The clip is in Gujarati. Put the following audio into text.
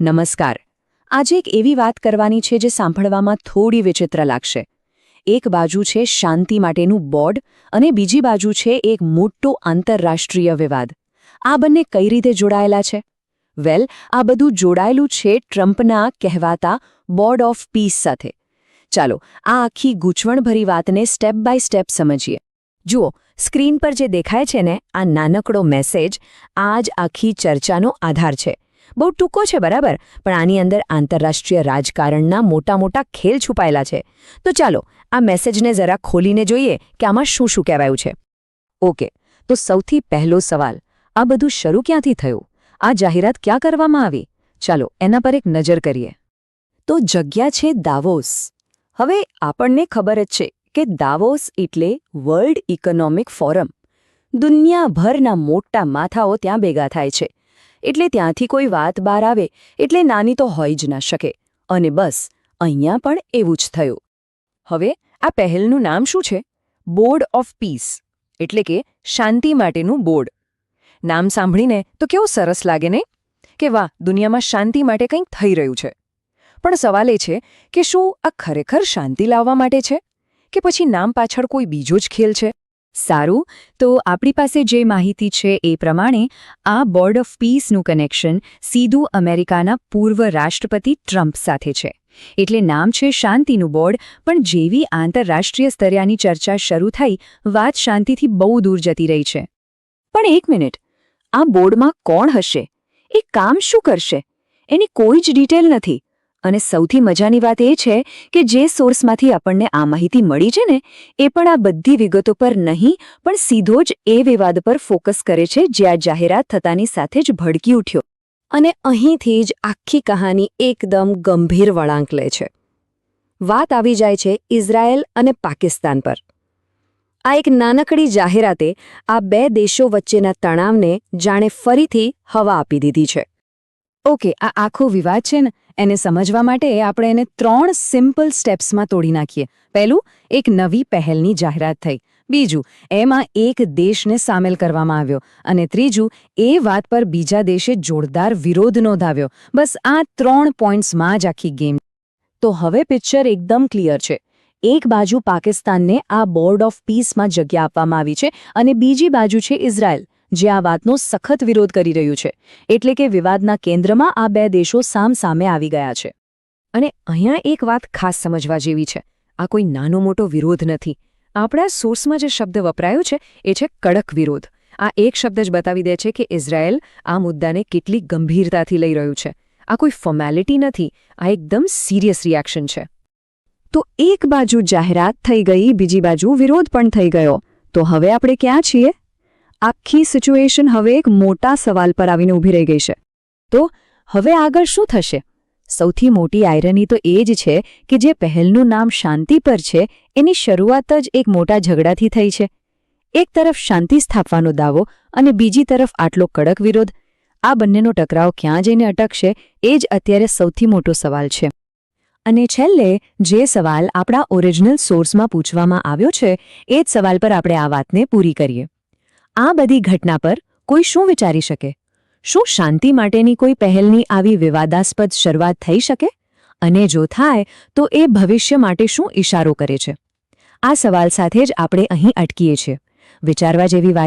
નમસ્કાર. આજે એક એવી વાત કરવાની છે જે સાંભળવામાં થોડી વિચિત્ર લાગશે. એક બાજુ છે શાંતિ માટેનું બોર્ડ અને બીજી બાજુ છે એક મોટો આંતરરાષ્ટ્રીય વિવાદ. આ બંને કઈ રીતે જોડાયેલા છે? વેલ, આ બધું જોડાયેલું છે ટ્રમ્પના કહેવાતા બોર્ડ ઓફ પીસ સાથે. ચાલો, આ આખી ગૂંચવણભરી વાતને સ્ટેપ બાય સ્ટેપ સમજીએ. જુઓ, સ્ક્રીન પર જે દેખાય છે ને, આ નાનકડો મેસેજ, આ જ આખી ચર્ચાનો આધાર છે. બહુ ટૂંકો છે, બરાબર? પણ આની અંદર આંતરરાષ્ટ્રીય રાજકારણના મોટા મોટા ખેલ છુપાયેલા છે. તો ચાલો, આ મેસેજને જરા ખોલીને જોઈએ કે આમાં શું શું કહેવાયું છે. ઓકે, તો સૌથી પહેલો સવાલ, આ બધું શરૂ ક્યાંથી થયું? આ જાહેરાત ક્યાં કરવામાં આવી? ચાલો, એના પર એક નજર કરીએ. તો જગ્યા છે દાવોસ. હવે આપણને ખબર જ છે કે દાવોસ એટલે વર્લ્ડ ઇકોનોમિક ફોરમ. દુનિયાભરના મોટા માથાઓ ત્યાં ભેગા થાય છે. એટલે ત્યાંથી કોઈ વાત બહાર આવે, એટલે નાની તો હોઈ જ ના શકે. અને બસ, અહીંયા પણ એવું જ થયું. હવે આ પહેલનું નામ શું છે? બોર્ડ ઓફ પીસ, એટલે કે શાંતિ માટેનું બોર્ડ. નામ સાંભળીને તો કેવું સરસ લાગે નહીં? કે વાહ, દુનિયામાં શાંતિ માટે કંઈક થઈ રહ્યું છે. પણ સવાલ એ છે કે શું આ ખરેખર શાંતિ લાવવા માટે છે? કે પછી નામ પાછળ કોઈ બીજો જ ખેલ છે? સારું? તો આપણી પાસે જે માહિતી છે એ પ્રમાણે આ બોર્ડ ઓફ પીસનું કનેક્શન સીધું અમેરિકાના પૂર્વ રાષ્ટ્રપતિ ટ્રમ્પ સાથે છે. એટલે નામ છે શાંતિનું બોર્ડ, પણ જેવી આંતરરાષ્ટ્રીય સ્તર્યાની ચર્ચા શરૂ થઈ, વાત શાંતિથી બહુ દૂર જતી રહી છે. પણ એક મિનિટ, આ બોર્ડમાં કોણ હશે? એ કામ શું કરશે? એની કોઈ જ ડિટેલ નથી. અને સૌથી મજાની વાત એ છે કે જે સોર્સમાંથી આપણને આ માહિતી મળી છે ને, એ પણ આ બધી વિગતો પર નહીં, પણ સીધો જ એ વિવાદ પર ફોકસ કરે છે જે આ જાહેરાત થતાની સાથે જ ભડકી ઉઠ્યો. અને અહીંથી જ આખી કહાની એકદમ ગંભીર વળાંક લે છે. વાત આવી જાય છે ઇઝરાયેલ અને પાકિસ્તાન પર. આ એક નાનકડી જાહેરાતે આ બે દેશો વચ્ચેના તણાવને જાણે ફરીથી હવા આપી દીધી છે. ઓકે, આ આખો વિવાદ છે ને એને સમજવા માટે આપણે એને ત્રણ સિમ્પલ સ્ટેપ્સમાં તોડી નાખીએ. પહેલું, એક નવી પહેલની જાહેરાત થઈ. બીજું, એમાં એક દેશને સામેલ કરવામાં આવ્યો. અને ત્રીજું, એ વાત પર બીજા દેશે જોરદાર વિરોધ નોંધાવ્યો. બસ આ ત્રણ પોઈન્ટ્સમાં જ આખી ગેમ તો હવે પિક્ચર એકદમ ક્લિયર છે. એક બાજુ પાકિસ્તાનને આ બોર્ડ ઓફ પીસમાં જગ્યા આપવામાં આવી છે અને બીજી બાજુ છે ઇઝરાયલ. જે આ વાતનો સખત વિરોધ કરી રહ્યું છે. એટલે કે વિવાદના કેન્દ્રમાં આ બે દેશો સામસામે આવી ગયા છે. અને અહીંયા એક વાત ખાસ સમજવા જેવી છે. આ કોઈ નાનો મોટો વિરોધ નથી. આપણા સોર્સમાં જે શબ્દ વપરાયો છે, એ છે કડક વિરોધ. આ એક શબ્દ જ બતાવી દે છે કે ઇઝરાયેલ આ મુદ્દાને કેટલી ગંભીરતાથી લઈ રહ્યું છે. આ કોઈ ફોર્મેલિટી નથી. આ એકદમ સિરિયસ રિએક્શન છે. તો એક બાજુ જાહેરાત થઈ ગઈ, બીજી બાજુ વિરોધ પણ થઈ ગયો. તો હવે આપણે ક્યાં છીએ? આખી સિચ્યુએશન હવે એક મોટા સવાલ પર આવીને ઊભી રહી ગઈ છે. તો હવે આગળ શું થશે? સૌથી મોટી આયરની તો એ જ છે કે જે પહેલનું નામ શાંતિ પર છે, એની શરૂઆત જ એક મોટા ઝઘડાથી થઈ છે. એક તરફ શાંતિ સ્થાપવાનો દાવો અને બીજી તરફ આટલો કડક વિરોધ. આ બંનેનો ટકરાવ ક્યાં જઈને અટકશે, એ જ અત્યારે સૌથી મોટો સવાલ છે. અને છેલ્લે જે સવાલ આપણા ઓરિજિનલ સોર્સમાં પૂછવામાં આવ્યો છે, એ જ સવાલ પર આપણે આ વાતને પૂરી કરીએ. આ બધી ઘટના પર કોઈ શું વિચારી શકે? શું શાંતિ માટેની કોઈ પહેલની આવી વિવાદાસ્પદ શરૂઆત થઈ શકે? અને જો થાય, તો એ ભવિષ્ય માટે શું ઇશારો કરે છે? આ સવાલ સાથે જ આપણે અહીં અટકીએ છીએ. વિચારવા જેવી વાત